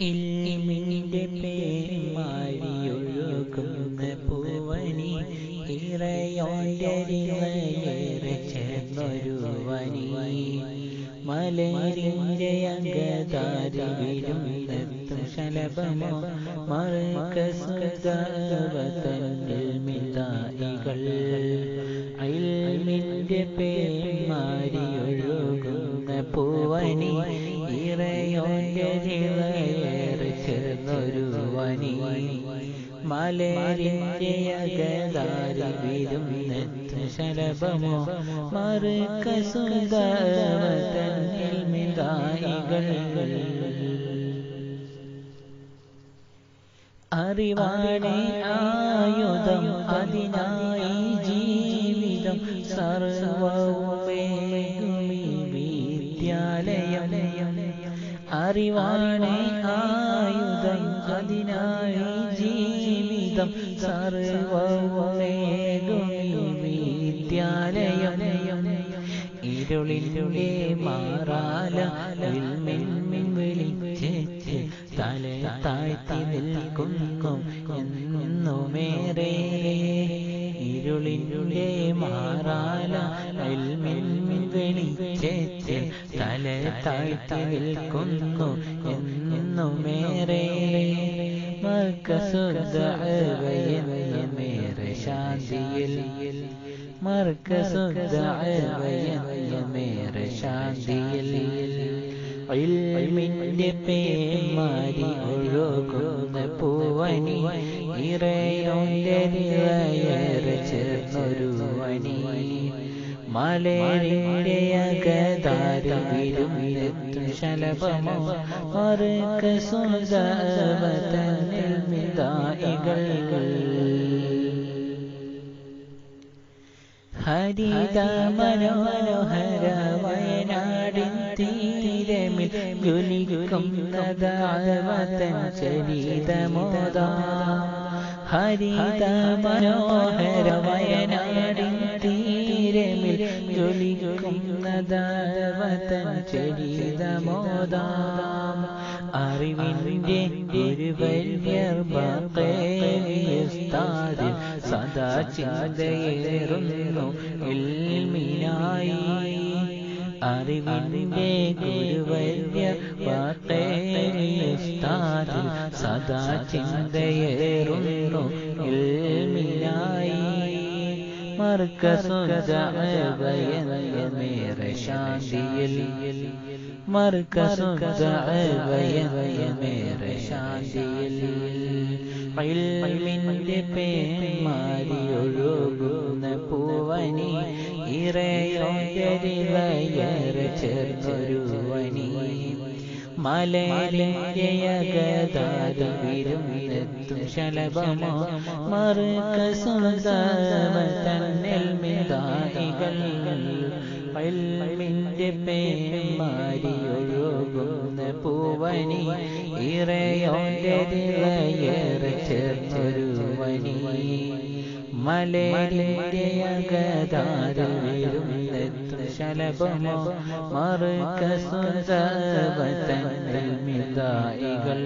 ഇൽമിന്റെ പേമാരിയൊഴുകുന്ന പൂവനി ഇറയോണ്ടരിവയേറെ ചേർന്നൊരു വനി മലരിന്റെ അംഗതാരിവിലും നിർത്തും ശലഭമോ മറുകസുതാവതന്നിൽ മിതായികൾ. അയൽമിന്റെ പേമാരിയൊഴുകുന്ന പൂവനി ഇറയോണ്ടരിവയേറെ ചേർന്നൊരു വനി മലരിന്റെ അകതാരിവിലും നെത്ര ശലഭമോ? ആയുധം അതിനായി ജീവിതം സർവമേ വിദ്യാലയം. അറിവാണേ ആയുധം അതിനായി ജീവിതം സർവമേ വിദ്യാലയം. ഇരുളിന്റെ മാറാല മിൻ വിളിച്ച് തല താഴ്ത്തി നിൽക്കുന്നു എന്നുമേറെ. ഇരുളിന്റെ വിളിച്ച് തല താഴ്ത്തി നിൽക്കുന്നു എന്നുമേറെ മർക്കസുദ്ധമേറെ ശാന്തിയിൽ. മർക്കസുദ്ധമേറെ ശാന്തിയിൽ. പേമാരി ഒഴുകുന്ന പൂവണി ഇറയോണ്ടരിവയേറെ ചേർന്നൊരു വനി അകതാരിലും ശലഭമോ? മറുകസുതവതന്നിൽ മിതായികൾ ഹരിത മനോഹര വയനാടിൻ തീരമിൽ ജ്വലിക്കുന്നതാവതൻ ചരിതമോദ ഹരിത മനോഹര വയനാട് ജ്വലിക്കുന്നതാവതൻ ചരിതമോദാം. അറിവിന്റെ ഗുരുവര്യർ ബാപ്പേവിയസ്താദിൽ സദാ ചിന്തയേറുന്നു. ഇൽമിനായി അറിവിന്റെ ഗുരുവര്യ ബാപ്പേവിയസ്താദിൽ സദാ ചിന്തയേറുന്നു. ഇൽമിനായി ശാന്തിയിൽ. മർക്കസുദയമേറെ ശാന്തിയിൽ. ഒഴുകുന്ന പൂവനി ഇറയോണ്ടരിവയേറെ ചേർന്നൊരു വനി ശലഭമോ മിതായികൾ ഒഴുകുന്ന ഇറയോന്റെ ഇറയോണ്ടരിവയേറെ ചേർന്നൊരു വനി മലരിന്റെ ശലഭമോ മിതായികൾ.